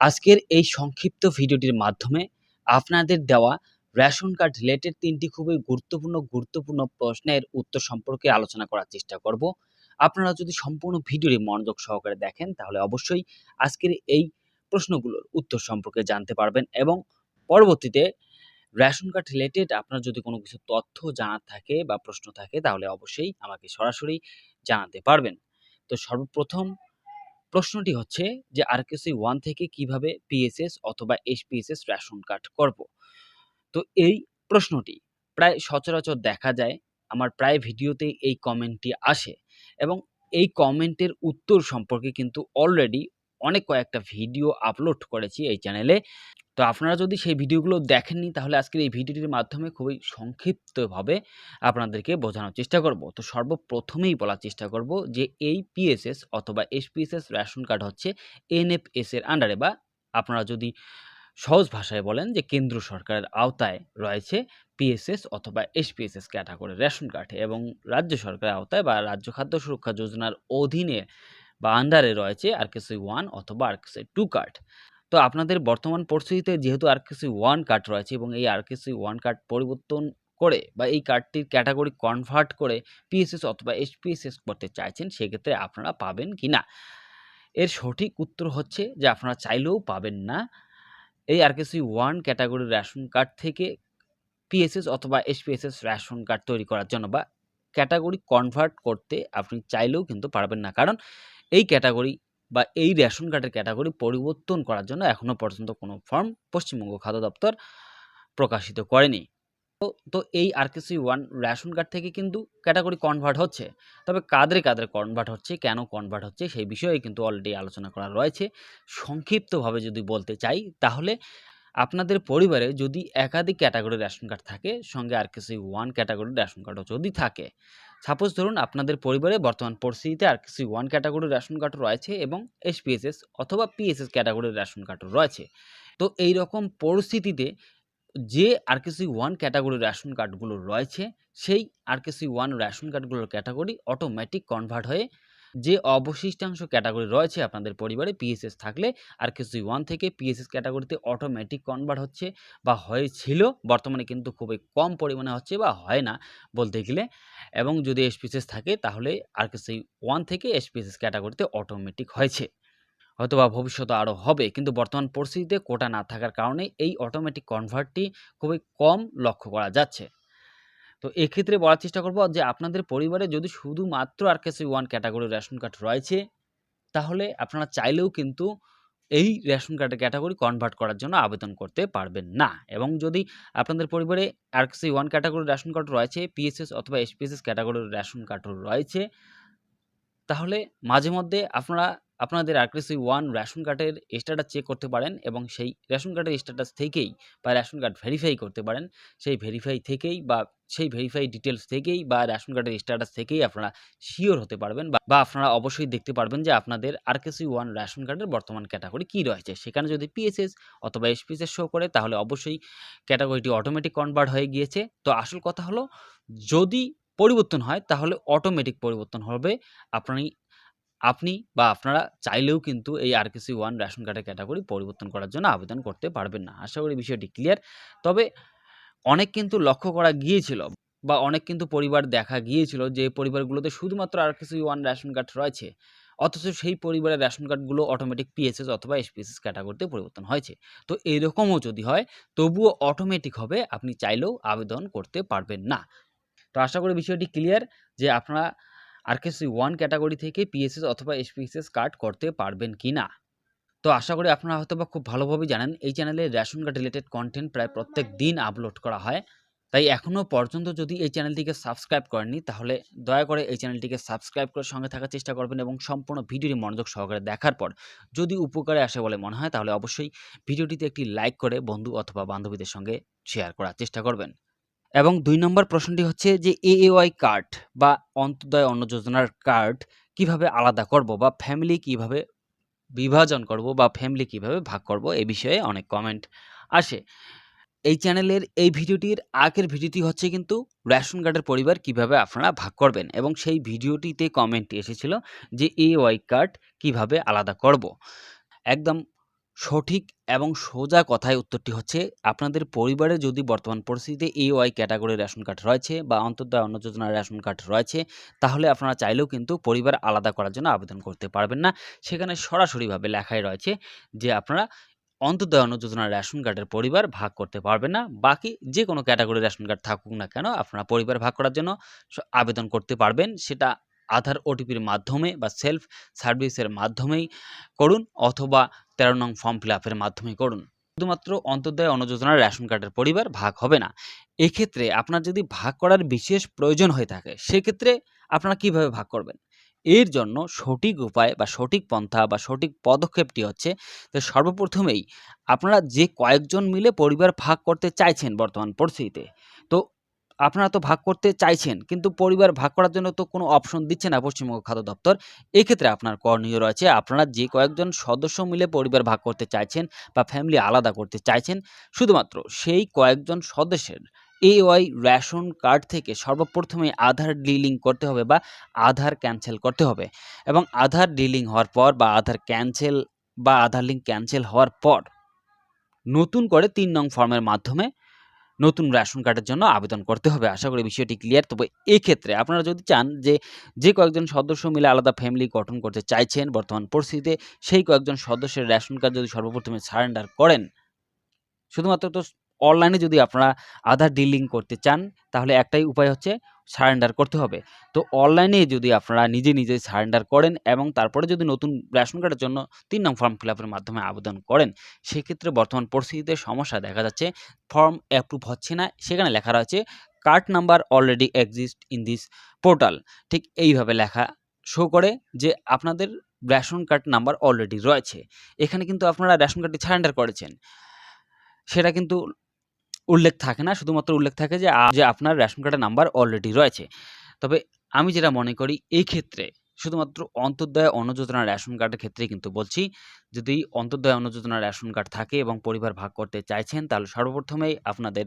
আজকের এই সংক্ষিপ্ত ভিডিওটির মাধ্যমে আপনাদের দেওয়া রেশন কার্ড রিলেটেড তিনটি খুবই গুরুত্বপূর্ণ গুরুত্বপূর্ণ প্রশ্নের উত্তর সম্পর্কে আলোচনা করার চেষ্টা করব। আপনারা যদি সম্পূর্ণ ভিডিওটি মনোযোগ সহকারে দেখেন, তাহলে অবশ্যই আজকের এই প্রশ্নগুলোর উত্তর সম্পর্কে জানতে পারবেন এবং পরবর্তীতে রেশন কার্ড রিলেটেড আপনার যদি কোনো কিছু তথ্য জানার থাকে বা প্রশ্ন থাকে, তাহলে অবশ্যই আমাকে সরাসরি জানাতে পারবেন। তো সর্বপ্রথম প্রশ্নটি হচ্ছে যে আরকেসি ওয়ান থেকে কীভাবে পিএসএস অথবা এসপিএসএস রেশন কার্ড করব? তো এই প্রশ্নটি প্রায় সচরাচর দেখা যায়, আমার প্রায় ভিডিওতেই এই কমেন্টটি আসে এবং এই কমেন্টের উত্তর সম্পর্কে কিন্তু অলরেডি অনেক কয়েকটা ভিডিও আপলোড করেছি এই চ্যানেলে তো আপনারা যদি সেই ভিডিওগুলো দেখেননি, তাহলে আজকের এই ভিডিওটির মাধ্যমে খুবই সংক্ষিপ্তভাবে আপনাদেরকে বোঝানোর চেষ্টা করব। তো সর্বপ্রথমেই বলার চেষ্টা করব যে এই পিএসএস অথবা এসপিএসএস রেশন কার্ড হচ্ছে এনএফএস এর আন্ডারে বা আপনারা যদি সহজ ভাষায় বলেন যে কেন্দ্র সরকারের আওতায় রয়েছে পিএসএস অথবা এসপিএসএস ক্যাটাগরি রেশন কার্ড এবং রাজ্য সরকারের আওতায় বা রাজ্য খাদ্য সুরক্ষা যোজনার অধীনে বা আন্ডারে রয়েছে আর আরকেসি ওয়ান অথবা আর আরকেসি টু কার্ড তো আপনাদের বর্তমান পরিস্থিতিতে যেহেতু আরকেসি ওয়ান কার্ড রয়েছে এবং এই আরকেসি ওয়ান কার্ড পরিবর্তন করে বা এই কার্ডটির ক্যাটাগরি কনভার্ট করে পিএসএস অথবা এসপিএসএস করতে চাইছেন, সেক্ষেত্রে আপনারা পাবেন কি না? এর সঠিক উত্তর হচ্ছে যে আপনারা চাইলেও পাবেন না এই আরকেসি ওয়ান ক্যাটাগরির রেশন কার্ড থেকে পিএসএস অথবা এসপিএসএস রেশন কার্ড তৈরি করার জন্য বা ক্যাটাগরি কনভার্ট করতে আপনি চাইলেও কিন্তু পারবেন না। কারণ এই ক্যাটাগরি বা এই রেশন কার্ডের ক্যাটাগরি পরিবর্তন করার জন্য এখনও পর্যন্ত কোনো ফর্ম পশ্চিমবঙ্গ খাদ্য দপ্তর প্রকাশিত করেনি। তো এই আরকেসি ওয়ান রেশন কার্ড থেকে কিন্তু ক্যাটাগরি কনভার্ট হচ্ছে। তবে কাদের কাদের কনভার্ট হচ্ছে, কেন কনভার্ট হচ্ছে, সেই বিষয়ে কিন্তু অলরেডি আলোচনা করা রয়েছে। সংক্ষিপ্তভাবে যদি বলতে চাই, তাহলে আপনাদের পরিবারে যদি একাধিক ক্যাটাগরি রেশন কার্ড থাকে, সঙ্গে আর আরকেসি ওয়ান ক্যাটাগরি রেশন কার্ডও যদি থাকে সাপোজ ধরুন আপনাদের পরিবারে বর্তমান পরিস্থিতিতে আর কিছু ওয়ান ক্যাটাগরির রেশন কার্ড রয়েছে এবং এসপিএসএস অথবা পিএসএস ক্যাটাগরির রেশন কার্ড রয়েছে। তো এই রকম পরিস্থিতিতে যে আর কিছু ওয়ান ক্যাটাগরির রেশন কার্ডগুলো রয়েছে, সেই আর কিছু ওয়ান রেশন কার্ডগুলোর ক্যাটাগরি অটোমেটিক কনভার্ট হয়ে যে অবশিষ্টাংশ ক্যাটাগরি রয়েছে আপনাদের পরিবারে পিএসএস থাকলে, আর আরকেসি ওয়ান থেকে পিএসএস ক্যাটাগরিতে অটোমেটিক কনভার্ট হচ্ছে বা হয়েছিল, বর্তমানে কিন্তু খুবই কম পরিমাণে হচ্ছে বা হয় না বলতে গেলে। এবং যদি এসপিএসএস থাকে, তাহলে আর আরকেসি ওয়ান থেকে এসপিএসএস ক্যাটাগরিতে অটোমেটিক হয়েছে। হয়তো বা ভবিষ্যতে আরও হবে, কিন্তু বর্তমান পরিস্থিতিতে কোটা না থাকার কারণে এই অটোমেটিক কনভার্টটি খুবই কম লক্ষ্য করা যাচ্ছে। তো এক্ষেত্রে বলার চেষ্টা করব যে, আপনাদের পরিবারে যদি শুধুমাত্র আর কেসি ওয়ান ক্যাটাগরির রেশন কার্ড রয়েছে, তাহলে আপনারা চাইলেও কিন্তু এই রেশন কার্ডের ক্যাটাগরি কনভার্ট করার জন্য আবেদন করতে পারবেন না। এবং যদি আপনাদের পরিবারে আরকেসি ওয়ান ক্যাটাগরির রেশন কার্ড রয়েছে পিএসএস অথবা এসপিএসএস ক্যাটাগরির রেশন কার্ড রয়েছে, তাহলে মাঝে মধ্যে আপনারা আপনাদের আরকেসি ওয়ান রেশন কার্ডের স্ট্যাটাস চেক করতে পারেন এবং সেই রেশন কার্ডের স্ট্যাটাস থেকেই বা রেশন কার্ড ভেরিফাই করতে পারেন। সেই ভেরিফাই থেকেই বা সেই ভেরিফাই ডিটেলস থেকেই বা রেশন কার্ডের স্ট্যাটাস থেকেই আপনারা শিওর হতে পারবেন বা আপনারা অবশ্যই দেখতে পারবেন যে আপনাদের আরকেসি ওয়ান রেশন কার্ডের বর্তমান ক্যাটাগরি কী রয়েছে। সেখানে যদি পিএসএস অথবা এসপিএসএস শো করে তাহলে অবশ্যই ক্যাটাগরিটি অটোমেটিক কনভার্ট হয়ে গিয়েছে। তো আসল কথা হলো, যদি পরিবর্তন হয় তাহলে অটোমেটিক পরিবর্তন হবে। আপনি আপনি বা আপনারা চাইলেও কিন্তু এই আরকেসি ওয়ান রেশন কার্ডের ক্যাটাগরি পরিবর্তন করার জন্য আবেদন করতে পারবেন না। আশা করি বিষয়টি ক্লিয়ার তবে অনেক কিন্তু লক্ষ্য করা গিয়েছিল বা অনেক কিন্তু পরিবার দেখা গিয়েছিল যে পরিবারগুলোতে শুধুমাত্র আরকেসি ওয়ান রেশন কার্ড রয়েছে, অথচ সেই পরিবারের রেশন কার্ডগুলো অটোমেটিক পিএসএস অথবা এসপিএসএস ক্যাটাগরিতে পরিবর্তন হয়েছে। তো এরকমও যদি হয়, তবুও অটোমেটিক হবে, আপনি চাইলেও আবেদন করতে পারবেন না। তো আশা করি বিষয়টি ক্লিয়ার যে আপনারা আরকেসি ওয়ান ক্যাটাগরি থেকে পিএসএস অথবা এসপিএসএস কার্ড করতে পারবেন কি না? তো আশা করি আপনারা হয়তো বা খুব ভালোভাবেই জানেন, এই চ্যানেলে রেশন কার্ড রিলেটেড কন্টেন্ট প্রায় প্রত্যেক দিন আপলোড করা হয়। তাই এখনও পর্যন্ত যদি এই চ্যানেলটিকে সাবস্ক্রাইব করেননি, তাহলে দয়া করে এই চ্যানেলটিকে সাবস্ক্রাইব করে সঙ্গে থাকার চেষ্টা করবেন এবং সম্পূর্ণ ভিডিওটি মনোযোগ সহকারে দেখার পর যদি উপকারে আসে বলে মনে হয়, তাহলে অবশ্যই ভিডিওটিতে একটি লাইক করে বন্ধু অথবা বান্ধবীদের সঙ্গে শেয়ার করার চেষ্টা করবেন। এবং দুই নম্বর প্রশ্নটি হচ্ছে যে এএওয়াই কার্ড বা অন্তোদয় অন্ন যোজনার কার্ড কীভাবে আলাদা করব বা ফ্যামিলি কীভাবে বিভাজন করব বা ফ্যামিলি কীভাবে ভাগ করব এ বিষয়ে অনেক কমেন্ট আসে। এই চ্যানেলের এই ভিডিওটির আগের ভিডিওটি হচ্ছে কিন্তু রেশন কার্ডের পরিবার কীভাবে আপনারা ভাগ করবেন এবং সেই ভিডিওটিতে কমেন্ট এসেছিল যে এ ওয়াই কার্ড কীভাবে আলাদা করব। একদম সঠিক এবং সোজা কথায় উত্তরটি হচ্ছে, আপনাদের পরিবারে যদি বর্তমান পরিস্থিতিতে এ ওয়াই ক্যাটাগরির রেশন কার্ড রয়েছে বা অন্তর্দয় অন্ন যোজনার রেশন কার্ড রয়েছে, তাহলে আপনারা চাইলেও কিন্তু পরিবার আলাদা করার জন্য আবেদন করতে পারবেন না। সেখানে সরাসরিভাবে লেখাই রয়েছে যে আপনারা অন্তর্দয় অন্ন যোজনার রেশন কার্ডের পরিবার ভাগ করতে পারবেন না। বাকি যে কোনো ক্যাটাগরির রেশন কার্ড থাকুক না কেন, আপনারা পরিবার ভাগ করার জন্য আবেদন করতে পারবেন। সেটা আধার ওটিপির মাধ্যমে বা সেলফ সার্ভিসের মাধ্যমেই করুন অথবা তেরো নং ফর্ম ফিল আপের মাধ্যমে করুন। শুধুমাত্র অন্তর্দয় অন্ন যোজনার রেশন কার্ডের পরিবার ভাগ হবে না। এক্ষেত্রে আপনার যদি ভাগ করার বিশেষ প্রয়োজন হয়ে থাকে, সেক্ষেত্রে আপনারা কীভাবে ভাগ করবেন? এর জন্য সঠিক উপায় বা সঠিক পন্থা বা সঠিক পদক্ষেপটি হচ্ছে যে সর্বপ্রথমেই আপনারা যে কয়েকজন মিলে পরিবার ভাগ করতে চাইছেন বর্তমান পরিস্থিতিতে, তো আপনারা তো ভাগ করতে চাইছেন, কিন্তু পরিবার ভাগ করার জন্য তো কোনো অপশন দিচ্ছে না পশ্চিমবঙ্গ খাদ্য দপ্তর। এক্ষেত্রে আপনার করণীয় রয়েছে আপনারা যে কয়েকজন সদস্য মিলে পরিবার ভাগ করতে চাইছেন বা ফ্যামিলি আলাদা করতে চাইছেন, শুধুমাত্র সেই কয়েকজন সদস্যের এওয়াই রেশন কার্ড থেকে সর্বপ্রথমে আধার ডিলিং করতে হবে বা আধার ক্যান্সেল করতে হবে। এবং আধার ডিলিং হওয়ার পর বা আধার ক্যান্সেল বা আধার লিঙ্ক ক্যান্সেল হওয়ার পর নতুন করে তিন নং ফর্মের মাধ্যমে নতুন রেশন কার্ডের জন্য আবেদন করতে হবে। আশা করি বিষয়টি ক্লিয়ার তবে এক্ষেত্রে আপনারা যদি চান যে যে কয়েকজন সদস্য মিলে আলাদা ফ্যামিলি গঠন করতে চাইছেন বর্তমান পরিস্থিতিতে, সেই কয়েকজন সদস্যের রেশন কার্ড যদি সর্বপ্রথমে সারেন্ডার করেন, শুধুমাত্র তো অনলাইনে যদি আপনারা আধার ডিলিং করতে চান, তাহলে একটাই উপায় হচ্ছে সারেন্ডার করতে হবে। তো অনলাইনে যদি আপনারা নিজে নিজে সারেন্ডার করেন এবং তারপরে যদি নতুন রেশন কার্ডের জন্য তিন নং ফর্ম ফিল আপের মাধ্যমে আবেদন করেন, সেক্ষেত্রে বর্তমান পরিস্থিতিতে সমস্যা দেখা যাচ্ছে। ফর্ম অ্যাপ্রুভ হচ্ছে না, সেখানে লেখা রয়েছে card number already exist in this portal ঠিক এইভাবে লেখা শো করে যে আপনাদের রেশন কার্ড নাম্বার অলরেডি রয়েছে। এখানে কিন্তু আপনারা রেশন কার্ডটি সারেন্ডার করেছেন। সেটা কিন্তু উল্লেখ থাকে না, শুধুমাত্র উল্লেখ থাকে যে যে আপনার রেশন কার্ডের নাম্বার অলরেডি রয়েছে। তবে আমি যেটা মনে করি, এই ক্ষেত্রে শুধুমাত্র অন্তর্দয় অন্ন যোজনার রেশন কার্ডের ক্ষেত্রে কিন্তু বলছি, যদি অন্তর্দয় অন্ন যোজনার রেশন কার্ড থাকে এবং পরিবার ভাগ করতে চাইছেন, তাহলে সর্বপ্রথমেই আপনাদের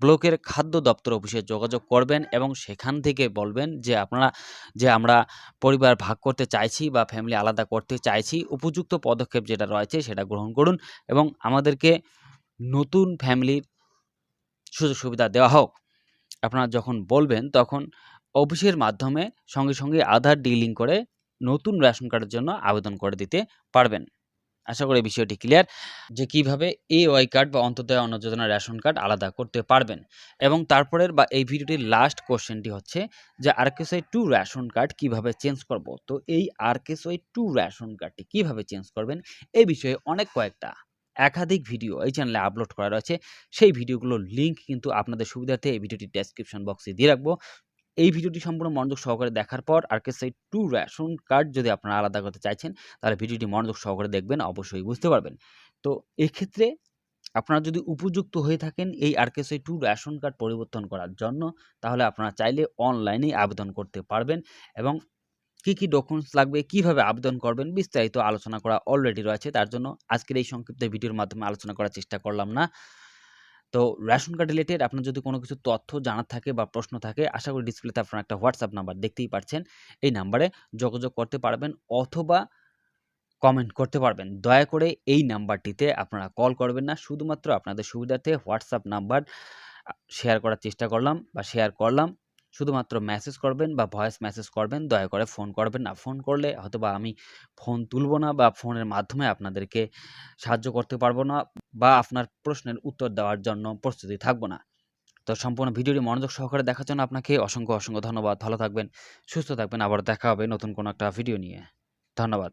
ব্লকের খাদ্য দপ্তর অফিসে যোগাযোগ করবেন এবং সেখান থেকে বলবেন যে, আপনারা, যে আমরা পরিবার ভাগ করতে চাইছি বা ফ্যামিলি আলাদা করতে চাইছি, উপযুক্ত পদক্ষেপ যেটা রয়েছে সেটা গ্রহণ করুন এবং আমাদেরকে নতুন ফ্যামিলির সুযোগ সুবিধা দেওয়া হোক। আপনারা যখন বলবেন, তখন অফিসের মাধ্যমে সঙ্গে সঙ্গে আধার ডিলিং করে নতুন রেশন কার্ডের জন্য আবেদন করে দিতে পারবেন। আশা করি বিষয়টি ক্লিয়ার যে কীভাবে এ ওয়াই কার্ড বা অন্তর্দয় অন্ন যোজনা রেশন কার্ড আলাদা করতে পারবেন এবং তারপরের বা এই ভিডিওটির লাস্ট কোশ্চেনটি হচ্ছে যে আরকেসওয়াই টু রেশন কার্ড কীভাবে চেঞ্জ করব? তো এই আরকেসওয়াই টু রেশন কার্ডটি কীভাবে চেঞ্জ করবেন? এই বিষয়ে অনেক কয়েকটা একাধিক ভিডিও এই চ্যানেলে আপলোড করা রয়েছে। সেই ভিডিওগুলোর লিঙ্ক কিন্তু আপনাদের সুবিধার্থে এই ভিডিওটি ডেসক্রিপশন বক্সে দিয়ে রাখব। এই ভিডিওটি সম্পূর্ণ মনোযোগ সহকারে দেখার পর আরকেসওয়াই টু রেশন কার্ড যদি আপনারা আলাদা করতে চাইছেন, তাহলে ভিডিওটি মনোযোগ সহকারে দেখবেন, অবশ্যই বুঝতে পারবেন। তো এক্ষেত্রে আপনারা যদি উপযুক্ত হয়ে থাকেন এই আরকেসআই টু রেশন কার্ড পরিবর্তন করার জন্য, তাহলে আপনারা চাইলে অনলাইনেই আবেদন করতে পারবেন এবং কি কি ডকুমেন্টস লাগবে, কীভাবে আবেদন করবেন, বিস্তারিত আলোচনা করা অলরেডি রয়েছে, তার জন্য আজকের এই সংক্ষিপ্ত ভিডিওর মাধ্যমে আলোচনা করার চেষ্টা করলাম না। তো রেশন কার্ড রিলেটেড আপনার যদি কোনো কিছু তথ্য জানার থাকে বা প্রশ্ন থাকে, আশা করি ডিসপ্লেতে আপনারা একটা হোয়াটসঅ্যাপ নাম্বার দেখতেই পাচ্ছেন এই নাম্বারে যোগাযোগ করতে পারবেন অথবা কমেন্ট করতে পারবেন। দয়া করে এই নাম্বারটিতে আপনারা কল করবেন না। শুধুমাত্র আপনাদের সুবিধার্থে হোয়াটসঅ্যাপ নাম্বার শেয়ার করার চেষ্টা করলাম বা শেয়ার করলাম। শুধুমাত্র মেসেজ করবেন বা ভয়েস মেসেজ করবেন, দয়া করে ফোন করবেন না। ফোন করলে হয়তো বা আমি ফোন তুলব না বা ফোনের মাধ্যমে আপনাদেরকে সাহায্য করতে পারব না বা আপনার প্রশ্নের উত্তর দেওয়ার জন্য প্রস্তুতি থাকব না। তো সম্পূর্ণ ভিডিওটি মনোযোগ সহকারে দেখার জন্য আপনাকে অসংখ্য অসংখ্য ধন্যবাদ। ভালো থাকবেন, সুস্থ থাকবেন। আবার দেখা হবে নতুন কোনো একটা ভিডিও নিয়ে। ধন্যবাদ।